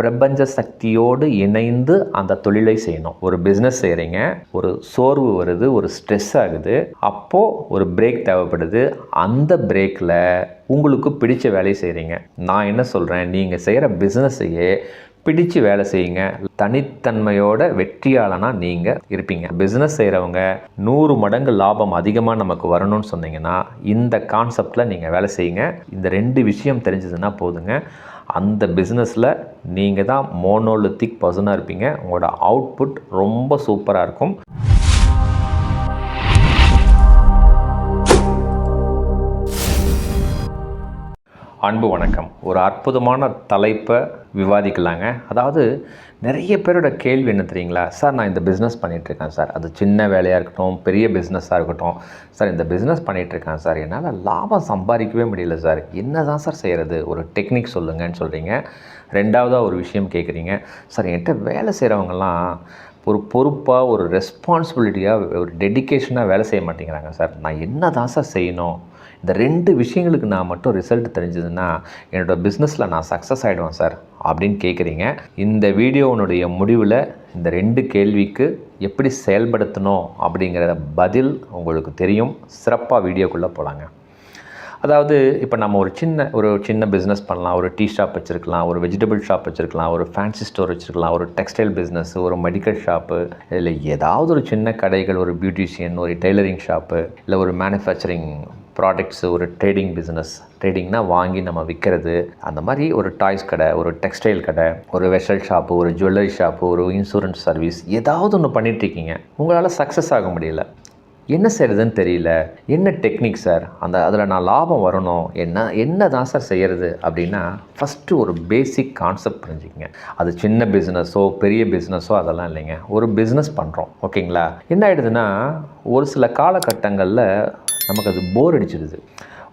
பிரபஞ்ச சக்தியோடு இணைந்து அந்த தொழிலை செய்யணும். ஒரு பிஸ்னஸ் செய்கிறீங்க ஒரு சோர்வு வருது ஒரு ஸ்ட்ரெஸ் ஆகுது அப்போது ஒரு பிரேக் தேவைப்படுது. அந்த பிரேக்கில் உங்களுக்கு பிடிச்ச வேலையை செய்கிறீங்க நான் என்ன சொல்கிறேன் நீங்கள் செய்கிற பிஸ்னஸையே பிடிச்சு வேலை செய்யுங்க. தனித்தன்மையோட வெற்றியாளனாக நீங்கள் இருப்பீங்க. பிஸ்னஸ் செய்கிறவங்க நூறு மடங்கு லாபம் அதிகமாக நமக்கு வரணும்னு சொன்னீங்கன்னா இந்த கான்செப்டில் நீங்கள் வேலை செய்யுங்க. இந்த ரெண்டு விஷயம் தெரிஞ்சதுன்னா போதுங்க. அந்த பிஸ்னஸில் நீங்கள் தான் மோனோலித்திக் பர்சனாக இருப்பீங்க. உங்களோட அவுட்புட் ரொம்ப சூப்பராக இருக்கும். அன்பு வணக்கம். ஒரு அற்புதமான தலைப்பை விவாதிக்கலாங்க. அதாவது நிறைய பேரோட கேள்வி என்ன தெரியுங்களா? சார் நான் இந்த பிஸ்னஸ் பண்ணிகிட்ருக்கேன் சார். அது சின்ன வேலையாக இருக்கட்டும் பெரிய பிஸ்னஸாக இருக்கட்டும். சார் இந்த பிஸ்னஸ் பண்ணிகிட்ருக்கேன் சார். என்னால் லாபம் சம்பாதிக்கவே முடியல சார். என்ன தான் சார் செய்கிறது ஒரு டெக்னிக் சொல்லுங்கன்னு சொல்கிறீங்க ரெண்டாவதாக ஒரு விஷயம் கேட்குறீங்க சார் என்கிட்ட வேலை செய்கிறவங்கலாம் ஒரு பொறுப்பாக ஒரு ரெஸ்பான்சிபிலிட்டியாக ஒரு டெடிக்கேஷனாக வேலை செய்ய மாட்டேங்கிறாங்க சார். நான் என்ன தான் சார் செய்யணும்? இந்த ரெண்டு விஷயங்களுக்கு நான் மட்டும் ரிசல்ட் தெரிஞ்சதுன்னா என்னோடய பிஸ்னஸில் நான் சக்ஸஸ் ஆகிடுவேன் சார் அப்படின்னு கேட்குறீங்க இந்த வீடியோனுடைய முடிவில் இந்த ரெண்டு கேள்விக்கு எப்படி செயல்படுத்தணும் அப்படிங்கிற பதில் உங்களுக்கு தெரியும். சிறப்பாக வீடியோக்குள்ளே போகலாங்க அதாவது இப்போ நம்ம ஒரு சின்ன ஒரு சின்ன பிஸ்னஸ் பண்ணலாம். ஒரு டீ ஷாப் வச்சுருக்கலாம் ஒரு வெஜிடபிள் ஷாப் வச்சுருக்கலாம் ஒரு ஃபேன்சி ஸ்டோர் வச்சுருக்கலாம் ஒரு டெக்ஸ்டைல் பிஸ்னஸ் ஒரு மெடிக்கல் ஷாப்பு இல்லை ஏதாவது ஒரு சின்ன கடைகள் ஒரு பியூட்டிஷியன் ஒரு டெய்லரிங் ஷாப்பு இல்லை ஒரு மேனுஃபேக்சரிங் ப்ராடக்ட்ஸ் ஒரு ட்ரேடிங் பிஸ்னஸ் ட்ரேடிங்னா வாங்கி நம்ம விற்கிறது அந்த மாதிரி ஒரு டாய்ஸ் கடை ஒரு டெக்ஸ்டைல் கடை ஒரு வெஷல் ஷாப்பு ஒரு ஜுவல்லரி ஷாப்பு ஒரு இன்சூரன்ஸ் சர்வீஸ் ஏதாவது ஒன்று பண்ணிகிட்ருக்கீங்க உங்களால் சக்ஸஸ் ஆக முடியல. என்ன செய்கிறதுன்னு தெரியல. என்ன டெக்னிக் சார் அந்த அதில் நான் லாபம் வரணும். என்ன என்ன தான் சார் செய்கிறது அப்படின்னா ஃபஸ்ட்டு ஒரு பேசிக் கான்செப்ட் புரிஞ்சுக்கங்க. அது சின்ன பிஸ்னஸோ பெரிய பிஸ்னஸோ அதெல்லாம் இல்லைங்க. ஒரு பிஸ்னஸ் பண்ணுறோம் ஓகேங்களா என்ன ஆகிடுதுன்னா ஒரு சில காலகட்டங்களில் நமக்கு அது போர் அடிச்சிடுது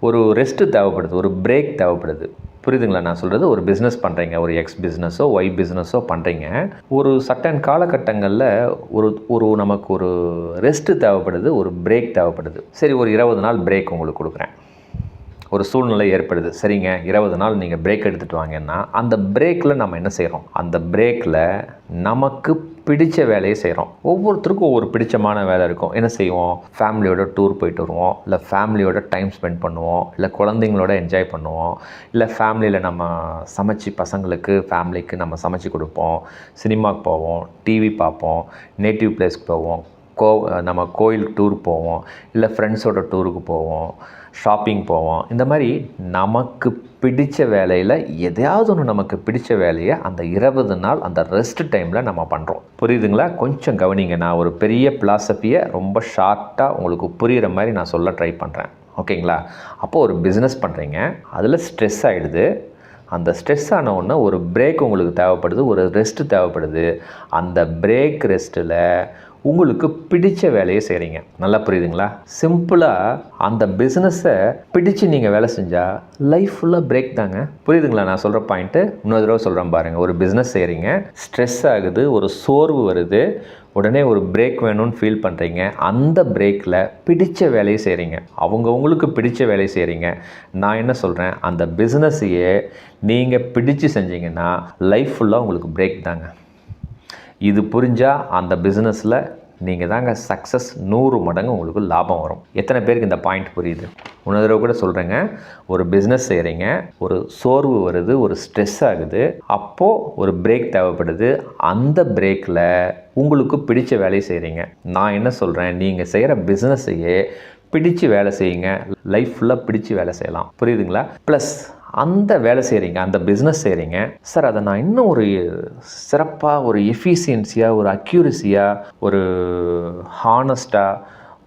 ஒரு ரெஸ்ட்டு தேவைப்படுது ஒரு பிரேக் தேவைப்படுது. புரியுதுங்களா? நான் சொல்கிறது ஒரு பிஸ்னஸ் பண்ணுறீங்க ஒரு எக்ஸ் பிஸ்னஸோ ஒய் பிஸ்னஸோ பண்ணுறீங்க ஒரு சட்டன் காலகட்டங்களில் ஒரு ஒரு நமக்கு ஒரு ரெஸ்ட்டு தேவைப்படுது ஒரு பிரேக் தேவைப்படுது. சரி ஒரு இருபது நாள் பிரேக் உங்களுக்கு கொடுக்குறேன். ஒரு சூழ்நிலை ஏற்படுது. சரிங்க இருபது நாள் நீங்கள் பிரேக் எடுத்துகிட்டு வாங்கன்னா அந்த பிரேக்கில் நம்ம என்ன செய்கிறோம் அந்த பிரேக்கில் நமக்கு பிடித்த வேலையை செய்கிறோம் ஒவ்வொருத்தருக்கும் ஒவ்வொரு பிடிச்சமான வேலை இருக்கும். என்ன செய்வோம்? ஃபேமிலியோட டூர் போயிட்டு வருவோம். இல்லை ஃபேமிலியோட டைம் ஸ்பெண்ட் பண்ணுவோம். இல்லை குழந்தைங்களோட என்ஜாய் பண்ணுவோம். இல்லை ஃபேமிலியில் நம்ம சமைச்சு பசங்களுக்கு ஃபேமிலிக்கு நம்ம சமைச்சு கொடுப்போம். சினிமாவுக்கு போவோம். டிவி பார்ப்போம். நேட்டிவ் பிளேஸ்க்கு போவோம். கோ நம்ம கோயில் டூர் போவோம். இல்லை ஃப்ரெண்ட்ஸோட டூருக்கு போவோம். ஷாப்பிங் போவோம். இந்த மாதிரி நமக்கு பிடித்த வேலையில் எதையாவது ஒன்று நமக்கு பிடித்த வேலையை அந்த இருபது நாள் அந்த ரெஸ்ட் டைமில் நம்ம பண்ணுறோம் புரியுதுங்களா? கொஞ்சம் கவனிங்க. நான் ஒரு பெரிய பிலாசபியை ரொம்ப ஷார்ட்டாக உங்களுக்கு புரிகிற மாதிரி நான் சொல்ல ட்ரை பண்ணுறேன் ஓகேங்களா? அப்போது ஒரு பிஸ்னஸ் பண்ணுறீங்க அதில் ஸ்ட்ரெஸ் ஆகிடுது அந்த ஸ்ட்ரெஸ் ஆன ஒரு பிரேக் உங்களுக்கு தேவைப்படுது. ஒரு ரெஸ்ட்டு தேவைப்படுது. அந்த பிரேக் ரெஸ்ட்டில் உங்களுக்கு பிடித்த வேலையை செய்கிறீங்க நல்லா புரியுதுங்களா? சிம்பிளாக அந்த பிஸ்னஸை பிடிச்சு நீங்கள் வேலை செஞ்சால் லைஃப் ஃபுல்லாக பிரேக் தாங்க. புரியுதுங்களா? நான் சொல்கிற பாயிண்ட்டு இன்னொரு தடவை சொல்கிறேன் பாருங்கள் ஒரு பிஸ்னஸ் செய்கிறீங்க ஸ்ட்ரெஸ் ஆகுது ஒரு சோர்வு வருது. உடனே ஒரு பிரேக் வேணும்னு ஃபீல் பண்ணுறீங்க அந்த பிரேக்கில் பிடித்த வேலையை செய்கிறீங்க அவங்க உங்களுக்கு வேலையை செய்கிறீங்க நான் என்ன சொல்கிறேன் அந்த பிஸ்னஸையே நீங்கள் பிடிச்சு செஞ்சீங்கன்னா லைஃப் ஃபுல்லாக உங்களுக்கு பிரேக் தாங்க. இது புரிஞ்சால் அந்த பிஸ்னஸில் நீங்கள் தாங்க சக்ஸஸ் நூறு மடங்கு உங்களுக்கு லாபம் வரும். எத்தனை பேருக்கு இந்த பாயிண்ட் புரியுது? இன்னொரு தடவை கூட சொல்கிறேங்க ஒரு பிஸ்னஸ் செய்கிறீங்க ஒரு சோர்வு வருது ஒரு ஸ்ட்ரெஸ் ஆகுது அப்போது ஒரு பிரேக் தேவைப்படுது. அந்த பிரேக்கில் உங்களுக்கு பிடிச்ச வேலையை செய்கிறீங்க நான் என்ன சொல்கிறேன் நீங்கள் செய்கிற பிஸ்னஸையே பிடிச்சு வேலை செய்யுங்க. லைஃப் ஃபுல்லாக பிடிச்சு வேலை செய்யலாம். புரியுதுங்களா? ப்ளஸ் அந்த வேலை செய்கிறீங்க அந்த பிஸ்னஸ் செய்கிறீங்க சார் அதை நான் இன்னும் ஒரு சிறப்பாக ஒரு எஃபிஷியன்சியாக ஒரு அக்யூரஸியாக ஒரு ஹானஸ்ட்டாக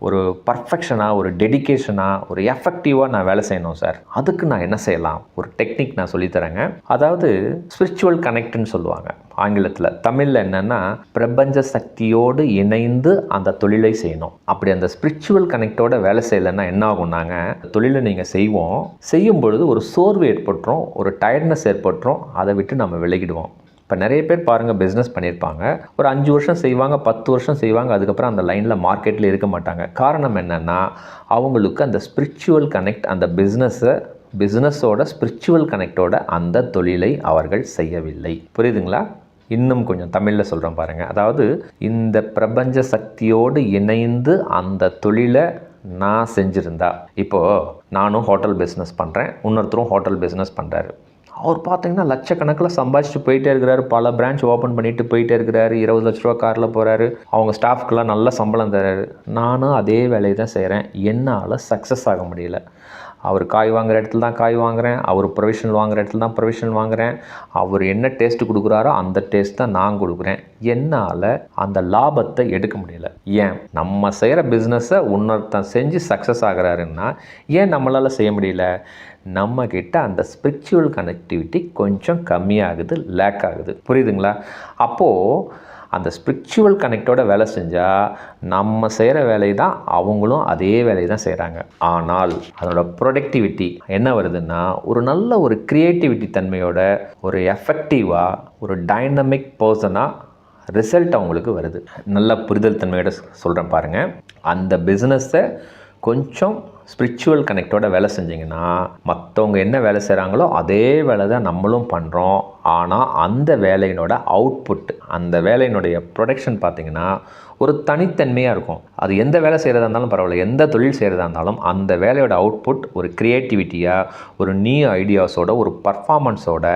ஒரு பர்ஃபெக்ஷனாக ஒரு டெடிக்கேஷனாக ஒரு எஃபெக்டிவாக நான் வேலை செய்யணும் சார் அதுக்கு நான் என்ன செய்யலாம்? ஒரு டெக்னிக் நான் சொல்லித்தரேங்க. அதாவது ஸ்பிரிச்சுவல் கனெக்ட்னு சொல்லுவாங்க. ஆங்கிலத்தில். தமிழில் என்னென்னா பிரபஞ்ச சக்தியோடு இணைந்து அந்த தொழிலை செய்யணும். அப்படி அந்த ஸ்பிரிச்சுவல் கனெக்டோட வேலை செய்யலைன்னா என்ன ஆகும்னாங்க தொழிலை நீங்கள் செய்வோம். செய்யும் பொழுது ஒரு சோர்வு ஏற்பட்டுரும் ஒரு டயர்ட்னஸ் ஏற்பட்டுரும் அதை விட்டு நம்ம விலகிடுவோம். இப்போ நிறைய பேர் பாருங்கள் பிஸ்னஸ் பண்ணியிருப்பாங்க. ஒரு அஞ்சு வருஷம் செய்வாங்க பத்து வருஷம் செய்வாங்க அதுக்கப்புறம் அந்த லைனில் மார்க்கெட்டில் இருக்க மாட்டாங்க. காரணம் என்னென்னா அவங்களுக்கு அந்த ஸ்பிரிச்சுவல் கனெக்ட் அந்த பிஸ்னஸை பிஸ்னஸோட ஸ்பிரிச்சுவல் கனெக்டோட அந்த தொழிலை அவர்கள் செய்யவில்லை. புரியுதுங்களா? இன்னும் கொஞ்சம் தமிழில் சொல்கிறேன் பாருங்கள் அதாவது இந்த பிரபஞ்ச சக்தியோடு இணைந்து அந்த தொழிலை நான் செஞ்சுருந்தா இப்போது நானும் ஹோட்டல் பிஸ்னஸ் பண்ணுறேன் இன்னொருத்தரும் ஹோட்டல் பிஸ்னஸ் பண்ணுறாரு அவர் பார்த்தீங்கன்னா லட்சக்கணக்கில் சம்பாதிச்சுட்டு போயிட்டே இருக்கிறாரு. பல பிரான்ச் ஓப்பன் பண்ணிட்டு போயிட்டே இருக்கிறாரு. இருபது லட்ச ரூபா காரில் போகிறாரு அவங்க ஸ்டாஃப்க்கெல்லாம் நல்ல சம்பளம் தராரு நானும் அதே வேலையை தான் செய்கிறேன் என்னால் சக்ஸஸ் ஆக முடியல. அவர் காய் வாங்குற இடத்துல தான் காய் வாங்குறேன் அவர் ப்ரொவிஷன் வாங்குகிற இடத்துல தான் ப்ரொவிஷன் வாங்குறேன். அவர் என்ன டேஸ்ட் கொடுக்குறாரோ அந்த டேஸ்ட் தான் நான் கொடுக்குறேன். என்னால் அந்த லாபத்தை எடுக்க முடியல. ஏன்? நம்ம செய்கிற பிஸ்னஸை இன்னொருத்தன் செஞ்சு சக்ஸஸ் ஆகிறாருன்னா ஏன் நம்மளால் செய்ய முடியல? நம்மக்கிட்ட அந்த ஸ்பிரிச்சுவல் கனெக்டிவிட்டி கொஞ்சம் கம்மியாகுது லேக் ஆகுது. புரியுதுங்களா? அப்போது அந்த ஸ்பிரிச்சுவல் கனெக்டோட வேலை செஞ்சால் நம்ம செய்கிற வேலை தான் அவங்களும் அதே வேலையை தான் செய்கிறாங்க ஆனால் அதோட ப்ரொடக்டிவிட்டி என்ன வருதுன்னா ஒரு நல்ல ஒரு க்ரியேட்டிவிட்டி தன்மையோட ஒரு எஃபெக்டிவாக ஒரு டைனமிக் பர்சனாக ரிசல்ட் அவங்களுக்கு வருது. நல்ல புரிதல் தன்மையோட சொல்கிறேன் பாருங்கள் அந்த பிஸ்னஸை கொஞ்சம் ஸ்பிரிச்சுவல் கனெக்டோட வேலை செஞ்சிங்கன்னா மற்றவங்க என்ன வேலை செய்கிறாங்களோ அதே வேலை தான் நம்மளும் பண்ணுறோம் ஆனால் அந்த வேலையினோட அவுட்புட் அந்த வேலையினுடைய ப்ரொடக்ஷன் பார்த்திங்கன்னா ஒரு தனித்தன்மையாக இருக்கும். அது எந்த வேலை செய்கிறதா இருந்தாலும் பரவாயில்ல எந்த தொழில் செய்கிறதா இருந்தாலும் அந்த வேலையோட அவுட்புட் ஒரு க்ரியேட்டிவிட்டியாக ஒரு நியூ ஐடியாஸோட ஒரு பர்ஃபாமன்ஸோட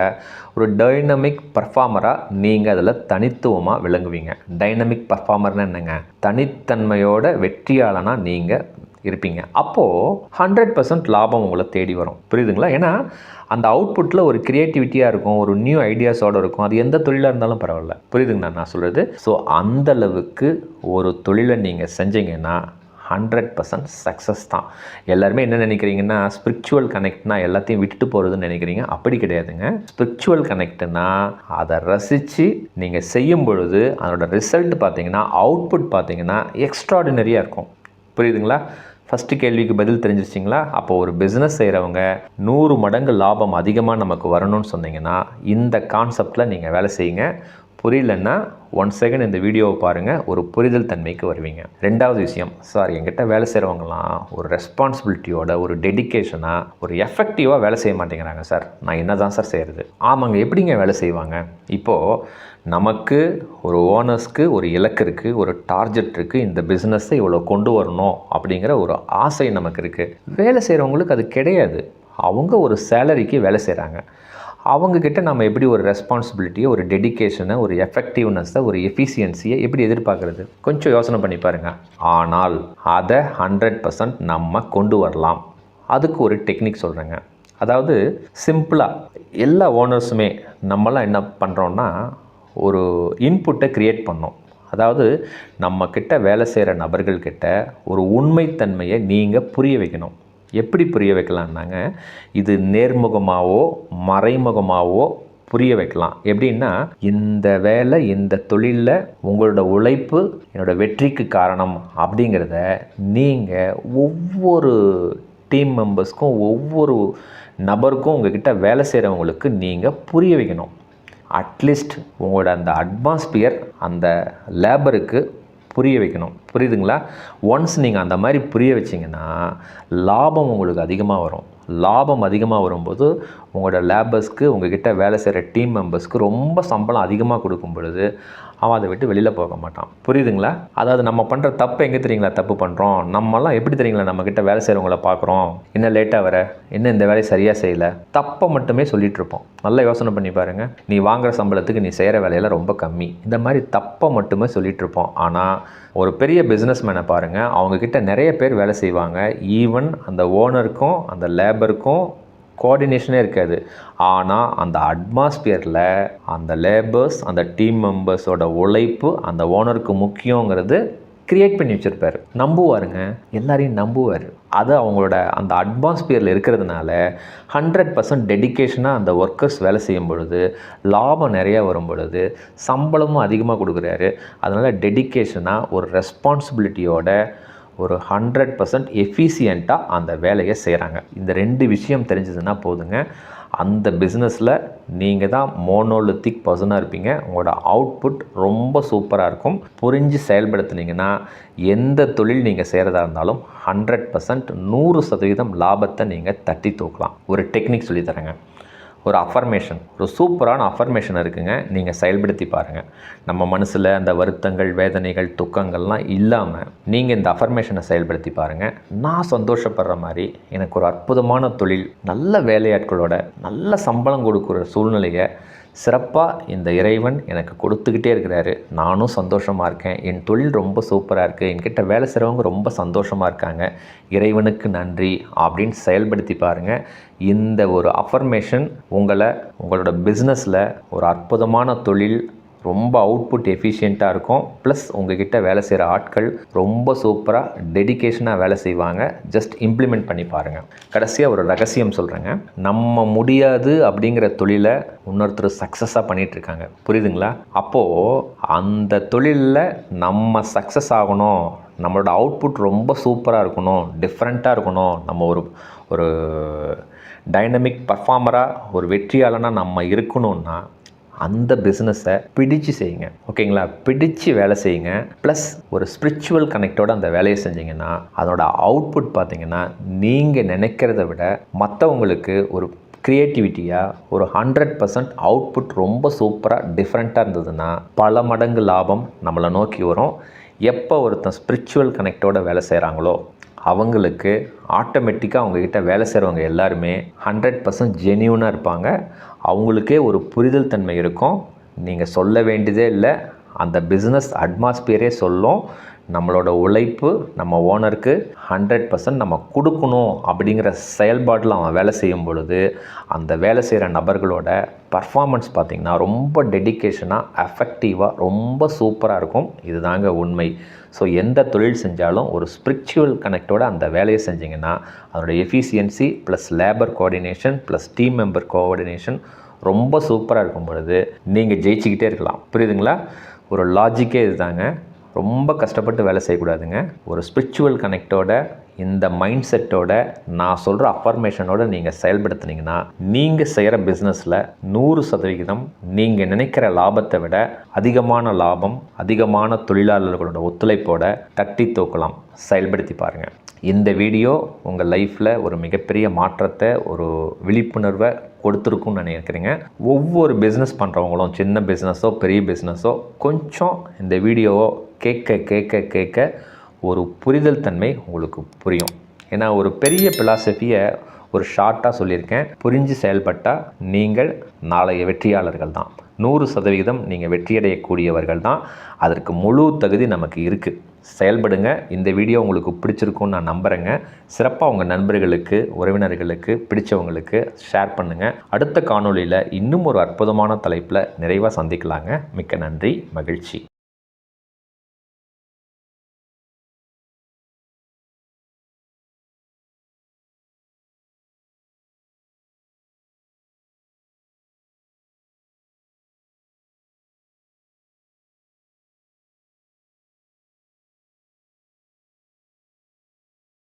ஒரு டைனமிக் பர்ஃபார்மராக நீங்கள் அதில் தனித்துவமாக விளங்குவீங்க. டைனமிக் பர்ஃபார்மர்னு என்னங்க? தனித்தன்மையோட வெற்றியாளனாக நீங்கள் இருப்பீங்க. அப்போது ஹண்ட்ரட் பர்சன்ட் லாபம் உங்களை தேடி வரும். புரியுதுங்களா? ஏன்னா அந்த அவுட்புட்டில் ஒரு க்ரியேட்டிவிட்டியாக இருக்கும் ஒரு நியூ ஐடியாஸோடு இருக்கும். அது எந்த தொழிலாக இருந்தாலும் பரவாயில்ல. புரியுதுங்கண்ணா நான் சொல்கிறது ஸோ அந்தளவுக்கு ஒரு தொழிலை நீங்கள் செஞ்சீங்கன்னா ஹண்ட்ரட் பர்சன்ட் சக்ஸஸ் தான். எல்லாருமே என்ன நினைக்கிறீங்கன்னா ஸ்பிரிச்சுவல் கனெக்ட்னா எல்லாத்தையும் விட்டுட்டு போகிறதுன்னு நினைக்கிறீங்க. அப்படி கிடையாதுங்க. ஸ்பிரிச்சுவல் கனெக்ட்னா அதை ரசித்து நீங்கள் செய்யும் பொழுது அதோட ரிசல்ட் பார்த்தீங்கன்னா அவுட்புட் பார்த்தீங்கன்னா எக்ஸ்ட்ராடினரியாக இருக்கும். புரியுதுங்களா? ஃபஸ்ட்டு கேள்விக்கு பதில் தெரிஞ்சிருச்சிங்களா? அப்போ ஒரு பிஸ்னஸ் செய்கிறவங்க நூறு மடங்கு லாபம் அதிகமாக நமக்கு வரணும்னு சொன்னீங்கன்னா இந்த கான்செப்டில் நீங்கள் வேலை செய்யுங்க. புரியலன்னா ஒன் செகண்ட் இந்த வீடியோவை பாருங்கள் ஒரு புரிதல் தன்மைக்கு வருவீங்க. ரெண்டாவது விஷயம் சார் என்கிட்ட வேலை செய்கிறவங்களாம் ஒரு ரெஸ்பான்சிபிலிட்டியோட ஒரு டெடிக்கேஷனாக ஒரு எஃபெக்டிவாக வேலை செய்ய மாட்டேங்கிறாங்க சார் நான் என்ன தான் சார் செய்கிறது ஆமாங்க எப்படிங்க வேலை செய்வாங்க? இப்போது நமக்கு ஒரு ஓனர்ஸ்க்கு ஒரு இலக்கு இருக்குது ஒரு டார்கெட் இருக்குது இந்த பிஸ்னஸை இவ்வளோ கொண்டு வரணும் அப்படிங்கிற ஒரு ஆசை நமக்கு இருக்குது வேலை செய்கிறவங்களுக்கு அது கிடையாது. அவங்க ஒரு சேலரிக்கு வேலை செய்கிறாங்க அவங்கக்கிட்ட நம்ம எப்படி ஒரு ரெஸ்பான்சிபிலிட்டியை ஒரு டெடிக்கேஷனை ஒரு எஃபெக்டிவ்னஸை ஒரு எஃபிஷியன்சியை எப்படி எதிர்பார்க்குறது? கொஞ்சம் யோசனை பண்ணி பாருங்கள் ஆனால் அதை ஹண்ட்ரட் பர்சன்ட் நம்ம கொண்டு வரலாம். அதுக்கு ஒரு டெக்னிக் சொல்கிறேங்க அதாவது சிம்பிளாக எல்லா ஓனர்ஸுமே நம்மலாம் என்ன பண்ணுறோன்னா ஒரு இன்புட்டை க்ரியேட் பண்ணோம். அதாவது நம்மக்கிட்ட வேலை செய்கிற நபர்கள்கிட்ட ஒரு உண்மைத்தன்மையை நீங்கள் புரிய வைக்கணும். எப்படி புரிய வைக்கலான்னாங்க இது நேர்முகமாகவோ மறைமுகமாகவோ புரிய வைக்கலாம். எப்படின்னா இந்த வேலை இந்த தொழிலில் உங்களோட உழைப்பு என்னோடய வெற்றிக்கு காரணம் அப்படிங்கிறத நீங்கள் ஒவ்வொரு டீம் மெம்பர்ஸ்க்கும் ஒவ்வொரு நபருக்கும் உங்ககிட்ட வேலை செய்கிறவங்களுக்கு நீங்கள் புரிய வைக்கணும். அட்லீஸ்ட் உங்களோட அந்த அட்மாஸ்பியர் அந்த லேபருக்கு புரிய வைக்கணும். புரியுதுங்களா? ஒன்ஸ் நீங்கள் அந்த மாதிரி புரிய வச்சிங்கன்னா லாபம் உங்களுக்கு அதிகமாக வரும். லாபம் அதிகமாக வரும்போது உங்களோட லேபர்ஸ்க்கு உங்ககிட்ட வேலை செய்கிற டீம் மெம்பர்ஸ்க்கு ரொம்ப சம்பளம் அதிகமாக கொடுக்கும் பொழுது அவன் அதை விட்டு வெளியில் போக மாட்டான். புரியுதுங்களா? அதாவது நம்ம பண்ணுற தப்பு எங்கே தெரியுங்களா? தப்பு பண்ணுறோம் நம்மலாம் எப்படி தெரியுங்களா? நம்மக்கிட்ட வேலை செய்கிறவங்கள பார்க்குறோம். என்ன லேட்டாக வர? என்ன இந்த வேலையை சரியாக செய்யலை? தப்பை மட்டுமே சொல்லிகிட்டு இருப்போம். நல்லா யோசனை பண்ணி பாருங்கள் நீ வாங்குகிற சம்பளத்துக்கு நீ செய்கிற வேலையெல்லாம் ரொம்ப கம்மி. இந்த மாதிரி தப்பை மட்டுமே சொல்லிகிட்ருப்போம் இருப்போம். ஆனால் ஒரு பெரிய பிஸ்னஸ் மேனை பாருங்கள் அவங்கக்கிட்ட நிறைய பேர் வேலை செய்வாங்க. ஈவன் அந்த ஓனருக்கும் அந்த லேபருக்கும் கோஆர்டினேஷனே இருக்காது. ஆனால் அந்த அட்மாஸ்பியரில் அந்த லேபர்ஸ் அந்த டீம் மெம்பர்ஸோட உழைப்பு அந்த ஓனருக்கு முக்கியங்கிறது கிரியேட் பண்ணி வச்சுருப்பார். நம்புவாருங்க. எல்லாரையும் நம்புவார். அது அவங்களோட அந்த அட்மாஸ்பியரில் இருக்கிறதுனால ஹண்ட்ரட் பர்சன்ட் டெடிக்கேஷனாக அந்த ஒர்க்கர்ஸ் வேலை செய்யும் பொழுது லாபம் நிறையா வரும் பொழுது சம்பளமும் அதிகமாக கொடுக்குறாரு. அதனால் டெடிக்கேஷனாக ஒரு ரெஸ்பான்சிபிலிட்டியோட ஒரு ஹண்ட்ரட் பர்சன்ட் எஃபிஷியண்ட்டாக அந்த வேலையை செய்கிறாங்க இந்த ரெண்டு விஷயம் தெரிஞ்சதுன்னா போதுங்க. அந்த பிஸ்னஸில் நீங்கள் தான் மோனோலித்திக் பர்சனாக இருப்பீங்க. உங்களோட அவுட்புட் ரொம்ப சூப்பராக இருக்கும். புரிஞ்சு செயல்படுத்துனீங்கன்னா எந்த தொழில் நீங்கள் செய்கிறதா இருந்தாலும் ஹண்ட்ரட் பர்சன்ட் நூறு சதவீதம் லாபத்தை நீங்கள் தட்டி தூக்கலாம். ஒரு டெக்னிக் சொல்லித்தரேங்க ஒரு அஃபர்மேஷன் ஒரு சூப்பரான அஃபர்மேஷன் இருக்குங்க. நீங்கள் செயல்படுத்தி பாருங்கள் நம்ம மனசில் அந்த வருத்தங்கள் வேதனைகள் துக்கங்கள்லாம் இல்லாமல் நீங்கள் இந்த அஃபர்மேஷனை செயல்படுத்தி பாருங்கள் நான் சந்தோஷப்படுற மாதிரி எனக்கு ஒரு அற்புதமான தொழில் நல்ல வேலையாட்களோட நல்ல சம்பளம் கொடுக்குற சூழ்நிலையை சிறப்பாக இந்த இறைவன் எனக்கு கொடுத்துக்கிட்டே இருக்கிறாரு. நானும் சந்தோஷமாக இருக்கேன். என் தொழில் ரொம்ப சூப்பராக இருக்குது என்கிட்ட வேலை செய்கிறவங்க ரொம்ப சந்தோஷமாக இருக்காங்க. இறைவனுக்கு நன்றி அப்படின்னு செயல்படுத்தி பாருங்கள் இந்த ஒரு அஃபர்மேஷன் உங்களை உங்களோட பிஸ்னஸில் ஒரு அற்புதமான தொழில் ரொம்ப அவுட்புட் எஃபிஷியண்ட்டாக இருக்கும். ப்ளஸ் உங்ககிட்ட வேலை செய்கிற ஆட்கள் ரொம்ப சூப்பராக டெடிகேஷனாக வேலை செய்வாங்க. ஜஸ்ட் இம்ப்ளிமெண்ட் பண்ணி பாருங்கள் கடைசியாக ஒரு ரகசியம் சொல்கிறேங்க நம்ம முடியாது அப்படிங்கிற தொழிலை இன்னொருத்தர் சக்ஸஸாக பண்ணிகிட்ருக்காங்க புரியுதுங்களா? அப்போது அந்த தொழிலில் நம்ம சக்ஸஸ் ஆகணும். நம்மளோட அவுட்புட் ரொம்ப சூப்பராக இருக்கணும். டிஃப்ரெண்ட்டாக இருக்கணும். நம்ம ஒரு ஒரு டைனமிக் பர்ஃபார்மராக ஒரு வெற்றியாளனாக நம்ம இருக்கணும்னா அந்த பிஸ்னஸை பிடிச்சு செய்யுங்க. ஓகேங்களா? பிடிச்சு வேலை செய்யுங்க. ப்ளஸ் ஒரு ஸ்பிரிச்சுவல் கனெக்டோட அந்த வேலையை செஞ்சீங்கன்னா அதோட அவுட்புட் பார்த்தீங்கன்னா நீங்கள் நினைக்கிறத விட மற்றவங்களுக்கு ஒரு க்ரியேட்டிவிட்டியாக ஒரு ஹண்ட்ரட் பர்சன்ட் அவுட்புட் ரொம்ப சூப்பராக டிஃப்ரெண்ட்டாக இருந்ததுன்னா பல மடங்கு லாபம் நம்மளை நோக்கி வரும். எப்போ ஒருத்தன் ஸ்பிரிச்சுவல் கனெக்டோட வேலை செய்கிறாங்களோ அவங்களுக்கு ஆட்டோமேட்டிக்காக அவங்கக்கிட்ட வேலை செய்கிறவங்க எல்லாருமே ஹண்ட்ரட் பர்சன்ட் ஜென்யூனாக இருப்பாங்க. அவங்களுக்கே ஒரு புரிதல் தன்மை இருக்கும். நீங்கள் சொல்ல வேண்டியதே இல்லை. அந்த பிஸ்னஸ் அட்மாஸ்பியரே சொல்லும். நம்மளோட உழைப்பு நம்ம ஓனருக்கு ஹண்ட்ரட் பர்சன்ட் நம்ம கொடுக்கணும் அப்படிங்கிற செயல்பாட்டில் அவன் வேலை செய்யும் பொழுது அந்த வேலை செய்கிற நபர்களோட பர்ஃபார்மன்ஸ் பார்த்திங்கன்னா ரொம்ப டெடிக்கேஷனாக எஃபெக்டிவாக ரொம்ப சூப்பராக இருக்கும். இதுதாங்க உண்மை. ஸோ எந்த தொழில் செஞ்சாலும் ஒரு ஸ்பிரிச்சுவல் கனெக்டோட அந்த வேலையை செஞ்சிங்கன்னா அதனுடைய efficiency plus labour coordination plus team member coordination ரொம்ப சூப்பராக இருக்கும் பொழுது நீங்கள் ஜெயிச்சுக்கிட்டே இருக்கலாம். புரியுதுங்களா? ஒரு லாஜிக்கே இதுதாங்க. ரொம்ப கஷ்டப்பட்டு வேலை செய்யக்கூடாதுங்க. ஒரு ஸ்பிரிச்சுவல் கனெக்டோட இந்த மைண்ட் செட்டோட நான் சொல்கிற அஃபர்மேஷனோட நீங்கள் செயல்படுத்துனீங்கன்னா நீங்கள் செய்கிற பிஸ்னஸில் நூறு சதவிகிதம் நீங்கள் நினைக்கிற லாபத்தை விட அதிகமான லாபம் அதிகமான தொழிலாளர்களோட ஒத்துழைப்போட தட்டி தூக்கலாம். செயல்படுத்தி பாருங்கள் இந்த வீடியோ உங்கள் லைஃப்பில் ஒரு மிகப்பெரிய மாற்றத்தை ஒரு விழிப்புணர்வை கொடுத்துருக்குன்னு நினைக்கிறேங்க. ஒவ்வொரு பிஸ்னஸ் பண்ணுறவங்களும் சின்ன பிஸ்னஸோ பெரிய பிஸ்னஸோ கொஞ்சம் இந்த வீடியோவோ கேட்க கேட்க கேட்க ஒரு புரிதல் தன்மை உங்களுக்கு புரியும். ஏன்னா ஒரு பெரிய பிலாசபியை ஒரு ஷார்ட்டாக சொல்லியிருக்கேன். புரிஞ்சு செயல்பட்டால் நீங்கள் நாளைய வெற்றியாளர்கள் தான். நூறு சதவிகிதம் நீங்கள் வெற்றியடையக்கூடியவர்கள் தான். அதற்கு முழு தகுதி நமக்கு இருக்குது செயல்படுங்க. இந்த வீடியோ உங்களுக்கு பிடிச்சிருக்கும்னு நான் நம்புகிறேங்க சிறப்பாக உங்கள் நண்பர்களுக்கு உறவினர்களுக்கு பிடிச்சவங்களுக்கு ஷேர் பண்ணுங்கள் அடுத்த காணொளியில் இன்னும் ஒரு அற்புதமான தலைப்பில் நிறைவாக சந்திக்கலாங்க. மிக்க நன்றி. மகிழ்ச்சி.